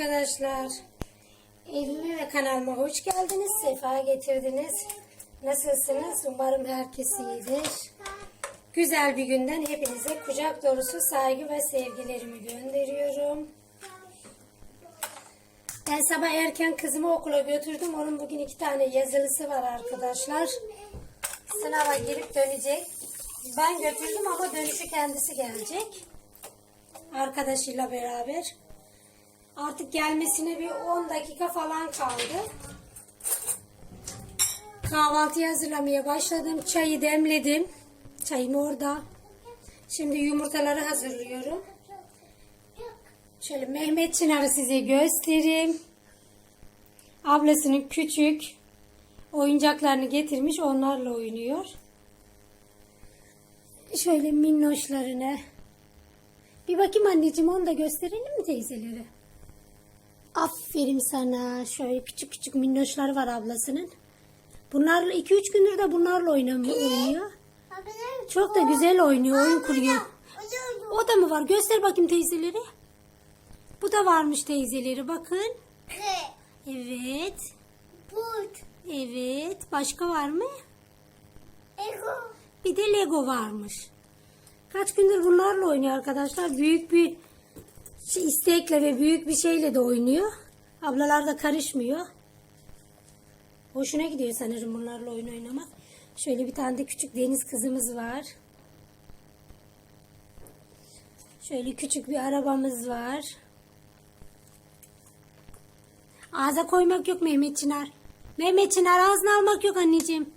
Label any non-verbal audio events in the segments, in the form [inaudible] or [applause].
arkadaşlar. Evime ve kanalıma hoş geldiniz. Sefa getirdiniz. Nasılsınız? Umarım herkes iyidir. Güzel bir günden hepinize kucak dolusu saygı ve sevgilerimi gönderiyorum. Ben sabah erken kızımı okula götürdüm. Onun bugün iki tane yazılısı var arkadaşlar. Sınava girip dönecek. Ben götürdüm ama dönüşü kendisi gelecek. Arkadaşıyla beraber. Artık gelmesine bir 10 dakika falan kaldı. Kahvaltıyı hazırlamaya başladım. Çayı demledim. Çayım orada. Şimdi yumurtaları hazırlıyorum. Şöyle Mehmet Çınar'ı size göstereyim. Ablasının küçük oyuncaklarını getirmiş. Onlarla oynuyor. Şöyle minnoşlarını. Bir bakayım anneciğim onu da gösterelim mi teyzeleri? Aferin sana. Şöyle küçük küçük minnoşlar var ablasının. Bunlarla 2-3 gündür de bunlarla oynamıyor, oynuyor. Çok da güzel oynuyor, oyun kuruyor. O da mı var? Göster bakayım teyzeleri. Bu da varmış teyzeleri bakın. Evet. Evet. Başka var mı? Bir de Lego varmış. Kaç gündür bunlarla oynuyor arkadaşlar. Büyük bir şey, istekle ve büyük bir şeyle de oynuyor. Ablalar da karışmıyor. Hoşuna gidiyor sanırım bunlarla oyun oynamak. Şöyle bir tane de küçük deniz kızımız var. Şöyle küçük bir arabamız var. Ağza koymak yok Mehmet Çınar. Mehmet Çınar ağzına almak yok anneciğim.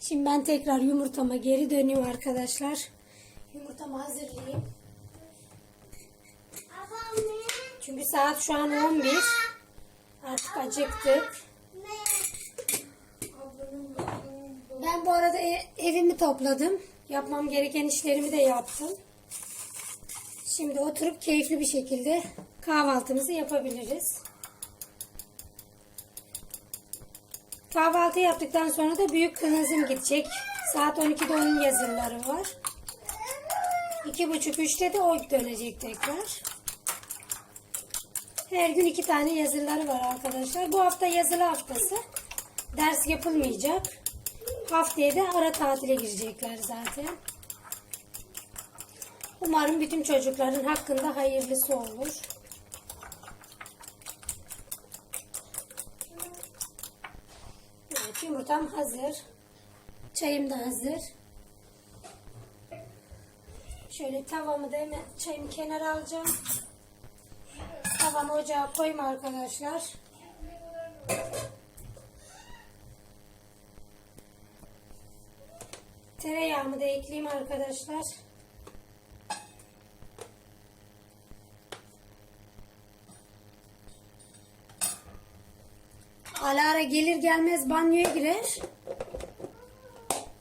Şimdi ben tekrar yumurtama geri dönüyorum arkadaşlar. Yumurtamı hazırlayayım. Çünkü saat şu an 11. Artık acıktık. Ben bu arada e- evimi topladım. Yapmam gereken işlerimi de yaptım. Şimdi oturup keyifli bir şekilde kahvaltımızı yapabiliriz. Kahvaltı yaptıktan sonra da büyük kızım gidecek. Saat 12'de onun yazıları var. İki buçuk üçte de o dönecek tekrar. Her gün iki tane yazıları var arkadaşlar. Bu hafta yazılı haftası. Ders yapılmayacak. Haftaya da ara tatile girecekler zaten. Umarım bütün çocukların hakkında hayırlısı olur. Evet yumurtam hazır. Çayım da hazır. Şöyle tavamı da hemen çayımı kenara alacağım. Tavamı ocağa koyma arkadaşlar. Tereyağımı da ekleyeyim arkadaşlar. Alara gelir gelmez banyoya girer.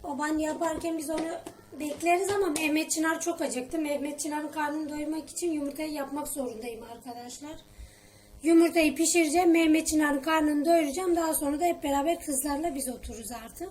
O banyo yaparken biz onu bekleriz ama Mehmet Çınar çok acıktı. Mehmet Çınar'ın karnını doyurmak için yumurtayı yapmak zorundayım arkadaşlar. Yumurtayı pişireceğim. Mehmet Çınar'ın karnını doyuracağım. Daha sonra da hep beraber kızlarla biz otururuz artık.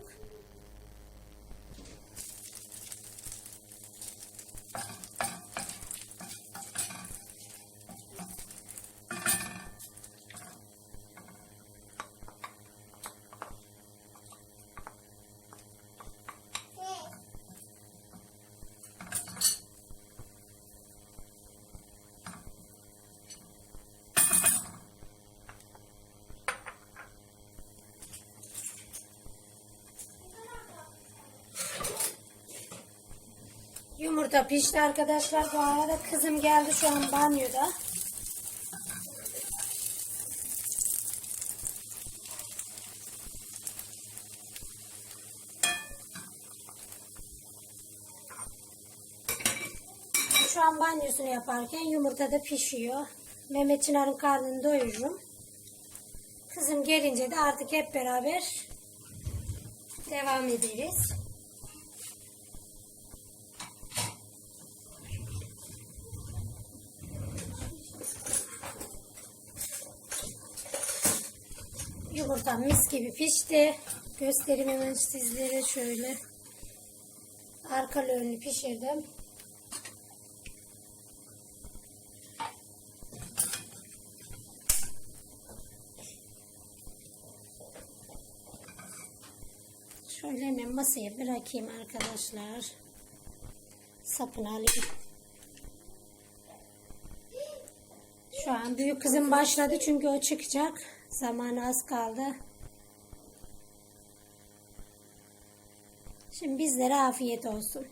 Yumurta pişti arkadaşlar. Bu arada kızım geldi şu an banyoda. Şu an banyosunu yaparken yumurta da pişiyor. Mehmet Çınar'ın karnını doyururum. Kızım gelince de artık hep beraber devam ederiz. Yumurtam mis gibi pişti. Göstereyim hemen sizlere şöyle. Arka önlü pişirdim. Şöyle hemen masaya bırakayım arkadaşlar. Sapını alayım. Şu an büyük kızım başladı çünkü o çıkacak. Zamanı az kaldı. Şimdi bizlere afiyet olsun.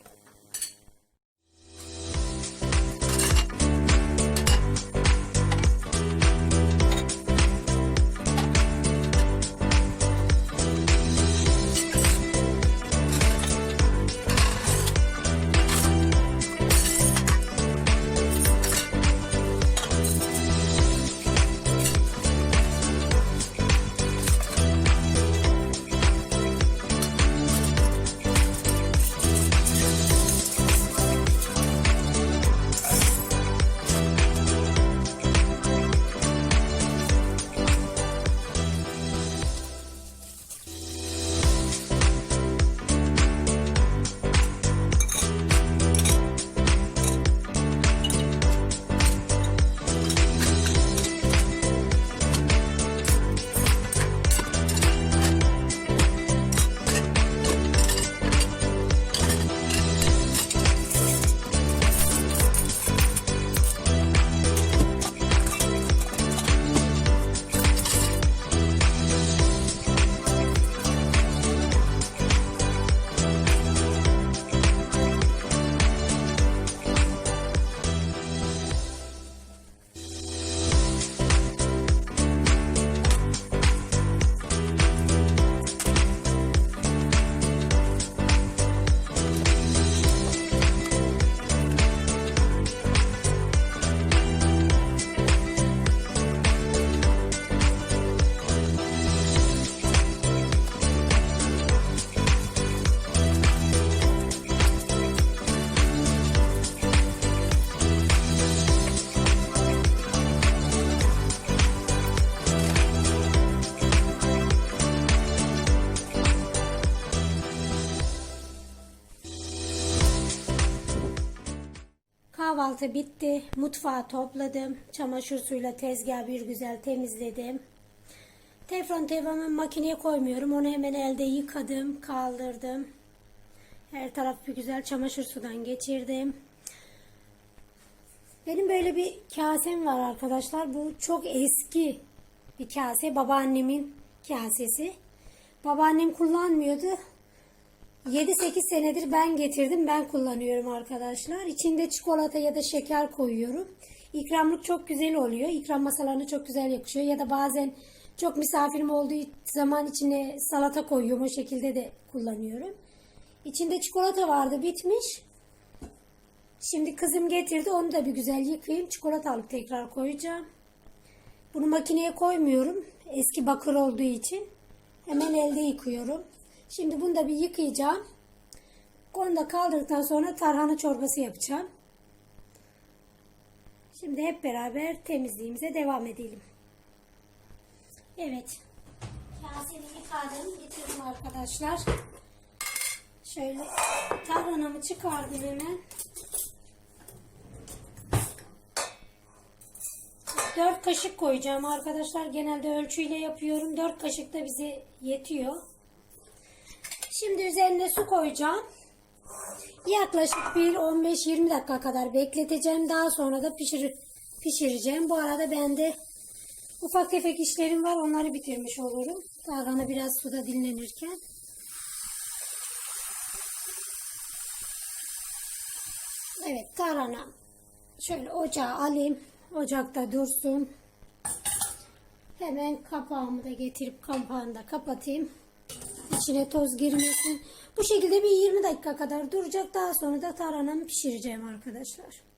Kahvaltı bitti. Mutfağı topladım. Çamaşır suyuyla tezgahı bir güzel temizledim. Teflon tevamı makineye koymuyorum. Onu hemen elde yıkadım, kaldırdım. Her taraf bir güzel çamaşır sudan geçirdim. Benim böyle bir kasem var arkadaşlar. Bu çok eski bir kase. Babaannemin kasesi. Babaannem kullanmıyordu. 7-8 senedir ben getirdim. Ben kullanıyorum arkadaşlar. İçinde çikolata ya da şeker koyuyorum. İkramlık çok güzel oluyor. İkram masalarına çok güzel yakışıyor. Ya da bazen çok misafirim olduğu zaman içine salata koyuyorum. O şekilde de kullanıyorum. İçinde çikolata vardı bitmiş. Şimdi kızım getirdi. Onu da bir güzel yıkayayım. Çikolata alıp tekrar koyacağım. Bunu makineye koymuyorum. Eski bakır olduğu için. Hemen elde yıkıyorum. Şimdi bunu da bir yıkayacağım. Onu da kaldırdıktan sonra tarhana çorbası yapacağım. Şimdi hep beraber temizliğimize devam edelim. Evet. Kasemi yıkadım. Getirdim arkadaşlar. Şöyle tarhanamı çıkardım hemen. 4 kaşık koyacağım arkadaşlar. Genelde ölçüyle yapıyorum. 4 kaşık da bize yetiyor. Şimdi üzerine su koyacağım. Yaklaşık bir 15-20 dakika kadar bekleteceğim. Daha sonra da pişir, pişireceğim. Bu arada bende ufak tefek işlerim var. Onları bitirmiş olurum. Tarhana biraz suda dinlenirken. Evet tarhana. Şöyle ocağa alayım. Ocakta dursun. Hemen kapağımı da getirip kapağını da kapatayım. İçine toz girmesin. Bu şekilde bir 20 dakika kadar duracak. Daha sonra da tarhanamı pişireceğim arkadaşlar.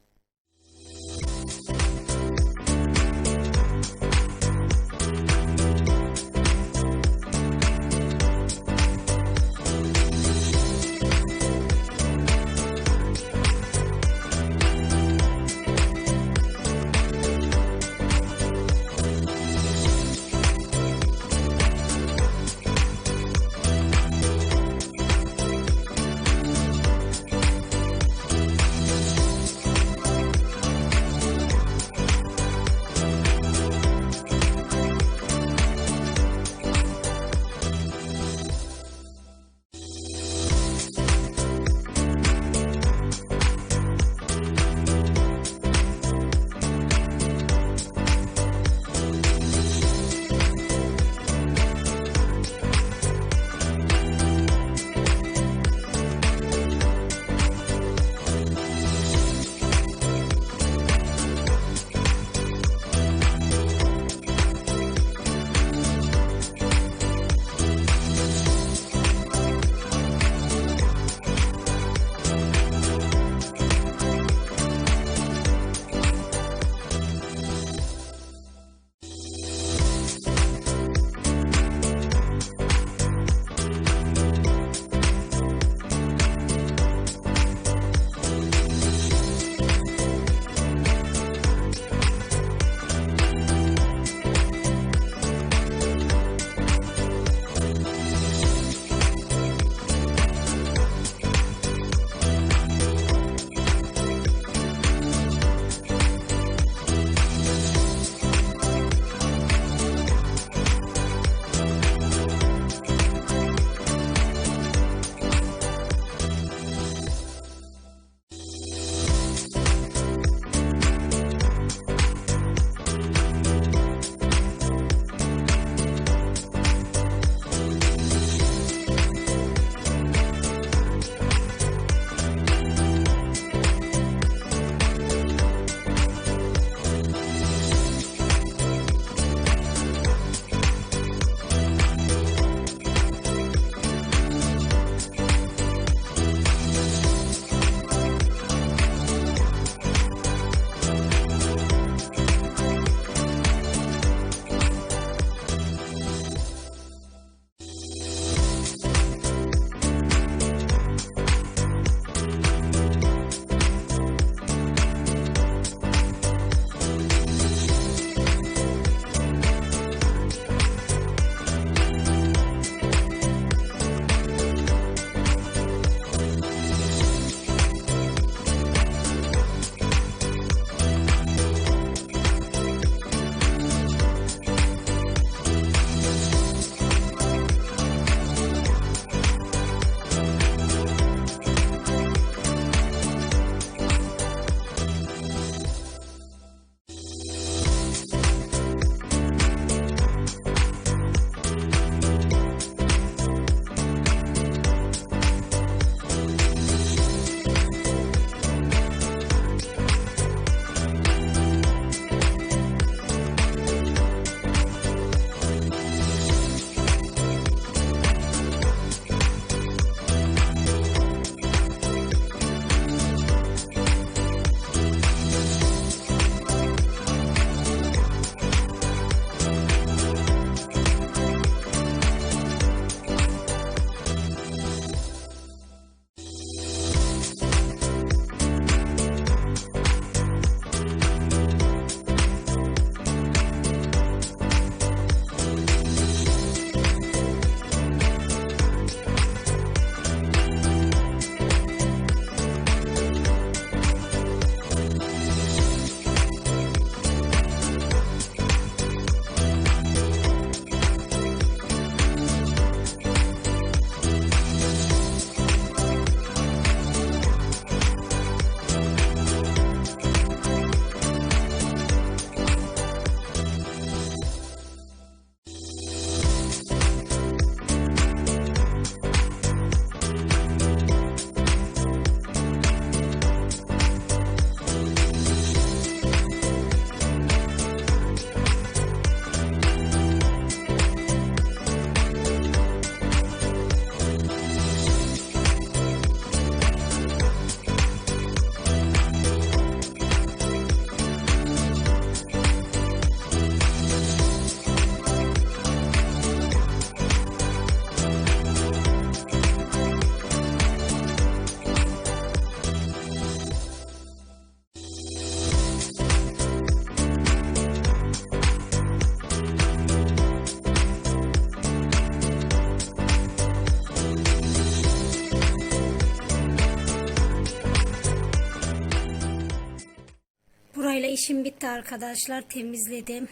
İşim bitti arkadaşlar. Temizledim.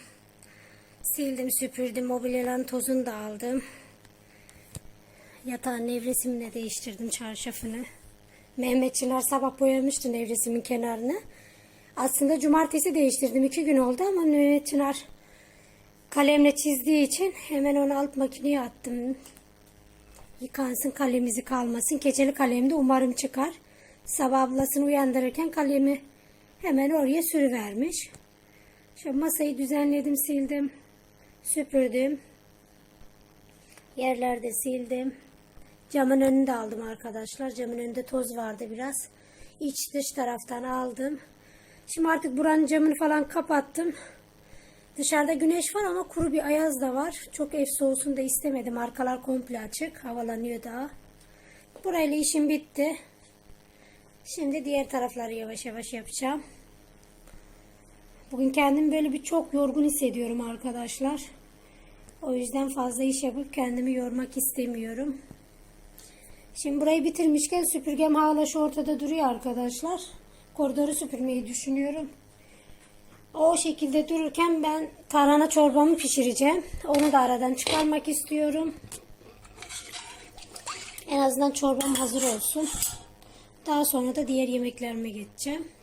Sildim, süpürdüm. Mobilyaların tozunu da aldım. Yatağın nevresimini de değiştirdim çarşafını. Mehmet sabah boyamıştı nevresimin kenarını. Aslında cumartesi değiştirdim. iki gün oldu ama Mehmet kalemle çizdiği için hemen onu alt makineye attım. Yıkansın kalemizi kalmasın. Keçeli kalem de umarım çıkar. Sabah ablasını uyandırırken kalemi hemen oraya sürüvermiş. Şu masayı düzenledim, sildim, süpürdüm. Yerlerde sildim. Camın önünü de aldım arkadaşlar. Camın önünde toz vardı biraz. İç dış taraftan aldım. Şimdi artık buranın camını falan kapattım. Dışarıda güneş var ama kuru bir ayaz da var. Çok ev soğusun da istemedim. Arkalar komple açık. Havalanıyor daha. Burayla işim bitti. Şimdi diğer tarafları yavaş yavaş yapacağım. Bugün kendimi böyle bir çok yorgun hissediyorum arkadaşlar. O yüzden fazla iş yapıp kendimi yormak istemiyorum. Şimdi burayı bitirmişken süpürgem hala şu ortada duruyor arkadaşlar. Koridoru süpürmeyi düşünüyorum. O şekilde dururken ben tarhana çorbamı pişireceğim. Onu da aradan çıkarmak istiyorum. En azından çorbam hazır olsun. Daha sonra da diğer yemeklerime geçeceğim.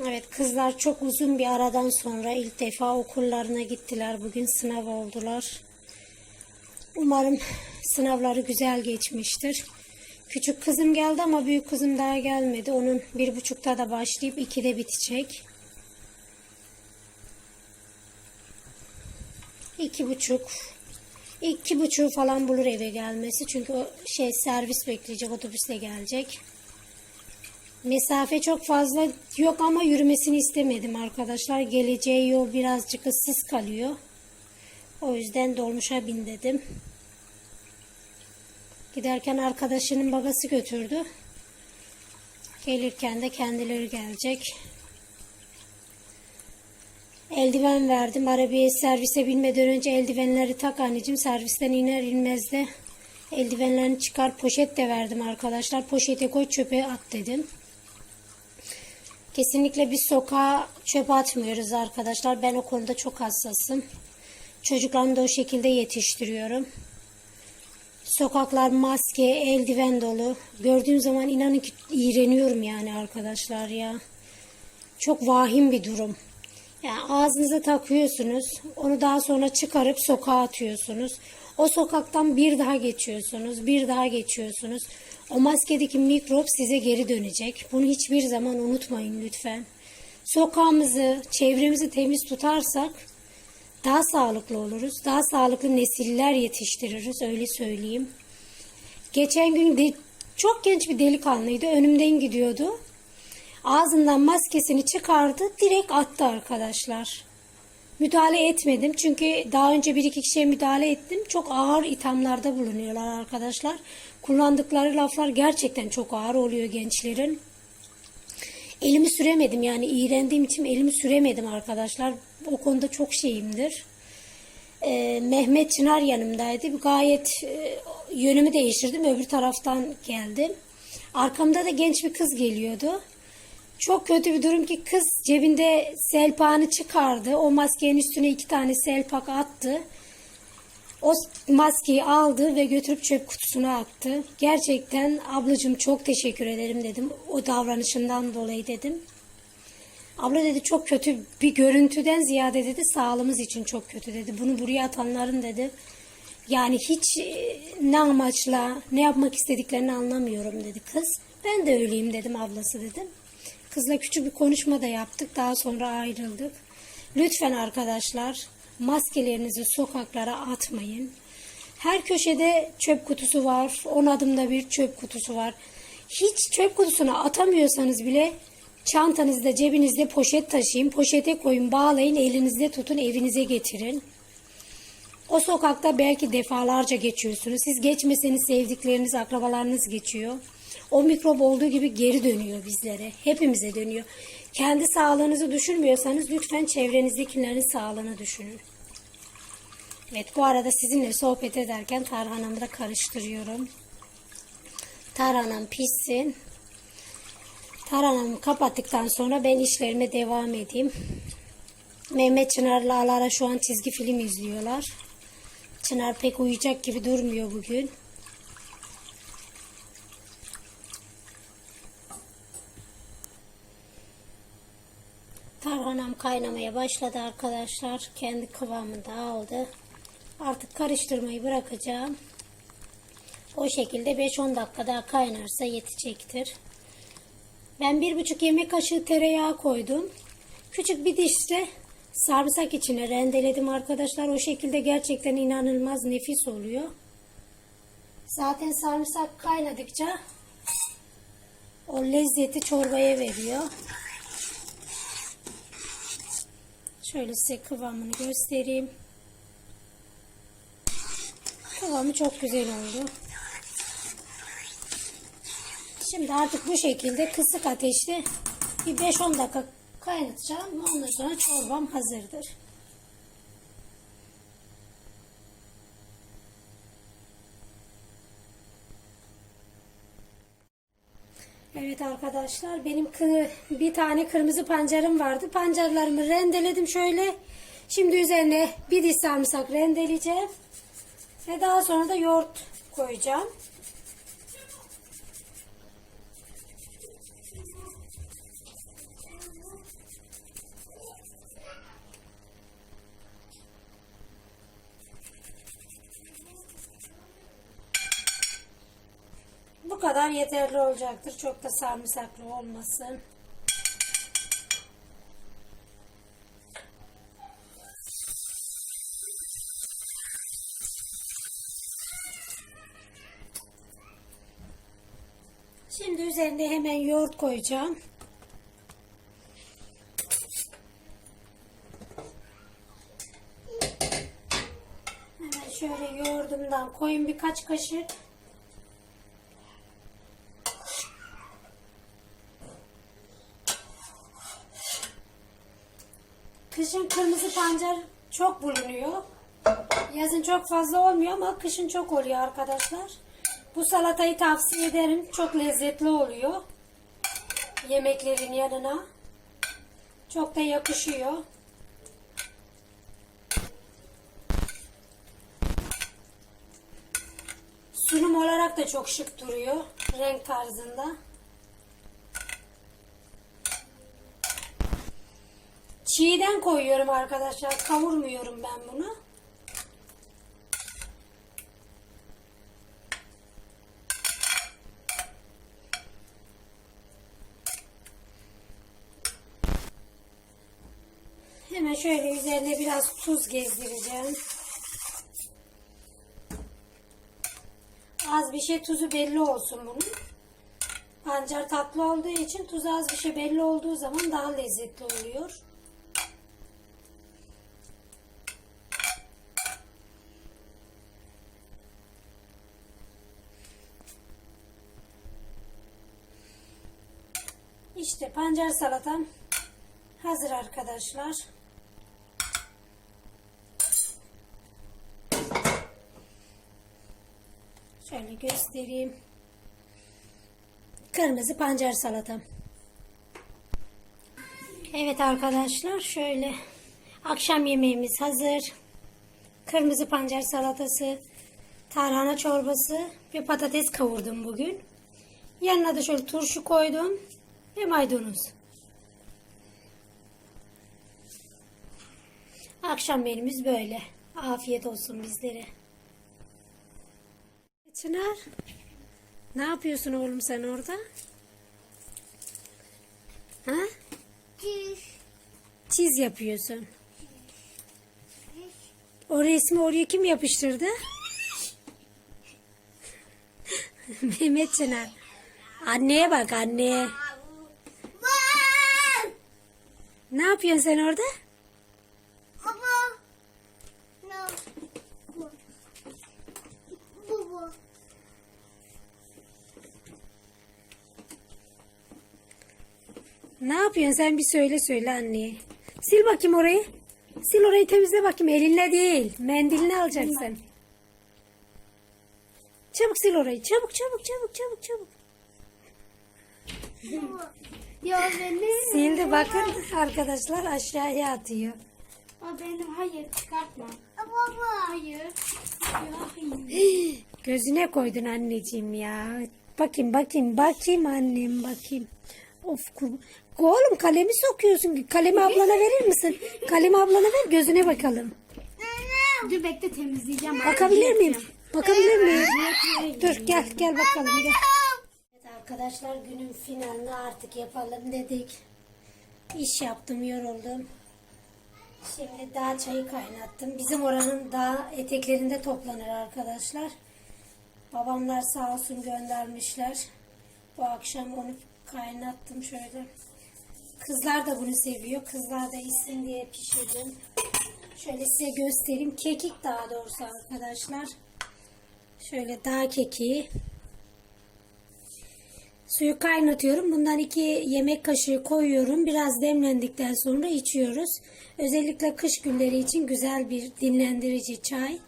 Evet kızlar çok uzun bir aradan sonra ilk defa okullarına gittiler. Bugün sınav oldular. Umarım sınavları güzel geçmiştir. Küçük kızım geldi ama büyük kızım daha gelmedi. Onun bir buçukta da başlayıp ikide bitecek. İki buçuk. iki buçuğu falan bulur eve gelmesi. Çünkü o şey servis bekleyecek. Otobüsle gelecek. Mesafe çok fazla yok ama yürümesini istemedim arkadaşlar. Geleceği yol birazcık ıssız kalıyor. O yüzden dolmuşa bin dedim. Giderken arkadaşının babası götürdü. Gelirken de kendileri gelecek. Eldiven verdim. Arabaya servise binmeden önce eldivenleri tak anneciğim. Servisten iner inmez de eldivenlerini çıkar. Poşet de verdim arkadaşlar. Poşete koy çöpe at dedim. Kesinlikle biz sokağa çöp atmıyoruz arkadaşlar. Ben o konuda çok hassasım. Çocuklarımı da o şekilde yetiştiriyorum. Sokaklar maske, eldiven dolu. Gördüğüm zaman inanın ki iğreniyorum yani arkadaşlar ya. Çok vahim bir durum. Yani ağzınıza takıyorsunuz. Onu daha sonra çıkarıp sokağa atıyorsunuz. O sokaktan bir daha geçiyorsunuz. Bir daha geçiyorsunuz. O maskedeki mikrop size geri dönecek. Bunu hiçbir zaman unutmayın lütfen. Sokağımızı, çevremizi temiz tutarsak daha sağlıklı oluruz. Daha sağlıklı nesiller yetiştiririz öyle söyleyeyim. Geçen gün de çok genç bir delikanlıydı. Önümden gidiyordu. Ağzından maskesini çıkardı. Direkt attı arkadaşlar. Müdahale etmedim. Çünkü daha önce bir iki kişiye müdahale ettim. Çok ağır ithamlarda bulunuyorlar arkadaşlar. Kullandıkları laflar gerçekten çok ağır oluyor gençlerin. Elimi süremedim yani iğrendiğim için elimi süremedim arkadaşlar. O konuda çok şeyimdir. Ee, Mehmet Çınar yanımdaydı. Gayet e, yönümü değiştirdim. Öbür taraftan geldim. Arkamda da genç bir kız geliyordu. Çok kötü bir durum ki kız cebinde selpağını çıkardı. O maskenin üstüne iki tane selpak attı. O maskeyi aldı ve götürüp çöp kutusuna attı. Gerçekten ablacığım çok teşekkür ederim dedim. O davranışından dolayı dedim. Abla dedi çok kötü bir görüntüden ziyade dedi sağlığımız için çok kötü dedi. Bunu buraya atanların dedi. Yani hiç e, ne amaçla ne yapmak istediklerini anlamıyorum dedi kız. Ben de öyleyim dedim ablası dedim. Kızla küçük bir konuşma da yaptık. Daha sonra ayrıldık. Lütfen arkadaşlar maskelerinizi sokaklara atmayın. Her köşede çöp kutusu var. 10 adımda bir çöp kutusu var. Hiç çöp kutusuna atamıyorsanız bile çantanızda cebinizde poşet taşıyın. Poşete koyun bağlayın elinizde tutun evinize getirin. O sokakta belki defalarca geçiyorsunuz. Siz geçmeseniz sevdikleriniz, akrabalarınız geçiyor. O mikrop olduğu gibi geri dönüyor bizlere. Hepimize dönüyor. Kendi sağlığınızı düşünmüyorsanız lütfen çevrenizdekilerin sağlığını düşünün. Evet bu arada sizinle sohbet ederken tarhanamı da karıştırıyorum. Tarhanam pişsin. Taranamı kapattıktan sonra ben işlerime devam edeyim. Mehmet Çınar'la Alara şu an çizgi film izliyorlar. Çınar pek uyuyacak gibi durmuyor bugün. Tarhanam kaynamaya başladı arkadaşlar. Kendi kıvamında aldı. Artık karıştırmayı bırakacağım. O şekilde 5-10 dakika daha kaynarsa yetecektir. Ben bir buçuk yemek kaşığı tereyağı koydum. Küçük bir dişte sarımsak içine rendeledim arkadaşlar. O şekilde gerçekten inanılmaz nefis oluyor. Zaten sarımsak kaynadıkça o lezzeti çorbaya veriyor. Şöyle size kıvamını göstereyim. Kıvamı çok güzel oldu. Şimdi artık bu şekilde kısık ateşte bir 5-10 dakika kaynatacağım. Ondan sonra çorbam hazırdır. Evet arkadaşlar benim bir tane kırmızı pancarım vardı. Pancarlarımı rendeledim şöyle. Şimdi üzerine bir diş sarımsak rendeleyeceğim. Ve daha sonra da yoğurt koyacağım. Kadar yeterli olacaktır. Çok da sarımsaklı olmasın. Şimdi üzerine hemen yoğurt koyacağım. Hemen şöyle yoğurdumdan koyun birkaç kaşık. Kışın kırmızı pancar çok bulunuyor. Yazın çok fazla olmuyor ama kışın çok oluyor arkadaşlar. Bu salatayı tavsiye ederim. Çok lezzetli oluyor. Yemeklerin yanına. Çok da yakışıyor. Sunum olarak da çok şık duruyor. Renk tarzında. Çiğden koyuyorum arkadaşlar. Kavurmuyorum ben bunu. Hemen şöyle üzerine biraz tuz gezdireceğim. Az bir şey tuzu belli olsun bunun. Pancar tatlı olduğu için tuz az bir şey belli olduğu zaman daha lezzetli oluyor. İşte pancar salatam hazır arkadaşlar. Şöyle göstereyim. Kırmızı pancar salatam. Evet arkadaşlar şöyle akşam yemeğimiz hazır. Kırmızı pancar salatası, tarhana çorbası ve patates kavurdum bugün. Yanına da şöyle turşu koydum ve maydanoz. Akşam menümüz böyle. Afiyet olsun bizlere. Çınar, ne yapıyorsun oğlum sen orada? Ha? Çiz. Çiz yapıyorsun. O resmi oraya kim yapıştırdı? [laughs] Mehmet Çınar. Anneye bak anneye. Baba. Ne yapıyorsun sen orada? Baba. No. Baba. Ne yapıyorsun sen bir söyle söyle anneye. Sil bakayım orayı. Sil orayı temizle bakayım elinle değil. Mendilini alacaksın. Çabuk sil orayı. Çabuk çabuk çabuk çabuk çabuk. Ya benim. Sildi bakın arkadaşlar aşağıya atıyor. O benim. Hayır çıkartma. Baba. Hayır. Ya [gasps] hayır. Gözüne koydun anneciğim ya. Bakayım bakayım bakayım annem bakayım. Of kur... Oğlum kalemi sokuyorsun. Kalemi ablana verir misin? Kalemi ablana ver gözüne bakalım. Dur bekle temizleyeceğim. Bakabilir miyim? Bakabilir miyim? Dur gel gel bakalım gel. Arkadaşlar günün finalini artık yapalım dedik. İş yaptım yoruldum. Şimdi dağ çayı kaynattım. Bizim oranın dağ eteklerinde toplanır arkadaşlar. Babamlar sağ olsun göndermişler. Bu akşam onu kaynattım şöyle. Kızlar da bunu seviyor. Kızlar da içsin diye pişirdim. Şöyle size göstereyim. Kekik daha doğrusu arkadaşlar. Şöyle dağ kekiği. Suyu kaynatıyorum. Bundan iki yemek kaşığı koyuyorum. Biraz demlendikten sonra içiyoruz. Özellikle kış günleri için güzel bir dinlendirici çay.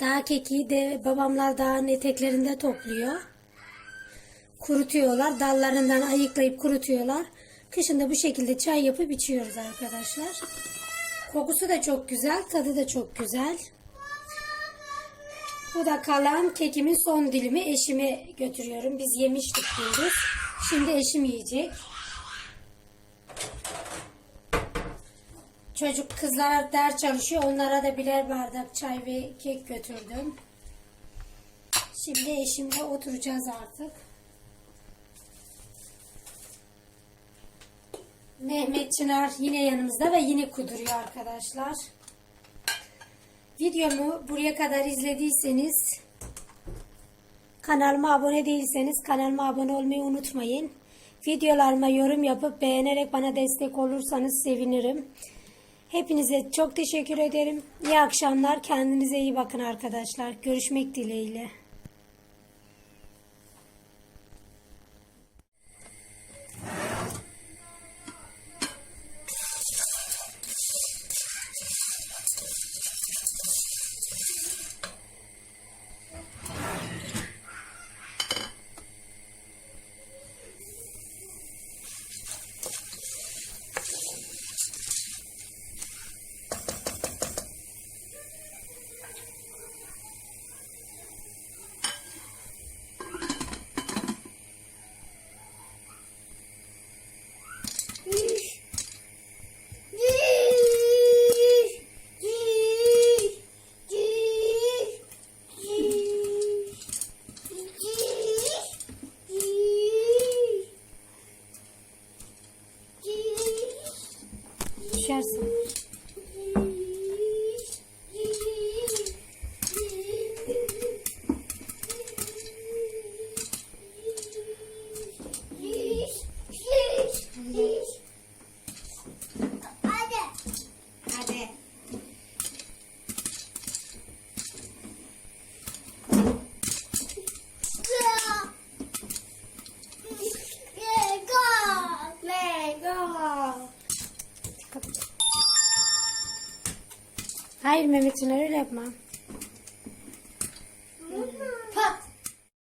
Dağ kekiği de babamlar dağın eteklerinde topluyor. Kurutuyorlar. Dallarından ayıklayıp kurutuyorlar. Kışın da bu şekilde çay yapıp içiyoruz arkadaşlar. Kokusu da çok güzel, tadı da çok güzel. Bu da kalan kekimin son dilimi eşime götürüyorum. Biz yemiştik gündüz. Şimdi eşim yiyecek. Çocuk kızlar ders çalışıyor. Onlara da birer bardak çay ve kek götürdüm. Şimdi eşimle oturacağız artık. Mehmet Çınar yine yanımızda ve yine kuduruyor arkadaşlar. Videomu buraya kadar izlediyseniz kanalıma abone değilseniz kanalıma abone olmayı unutmayın. Videolarıma yorum yapıp beğenerek bana destek olursanız sevinirim. Hepinize çok teşekkür ederim. İyi akşamlar. Kendinize iyi bakın arkadaşlar. Görüşmek dileğiyle. Hayır Mehmet Çınar öyle yapma.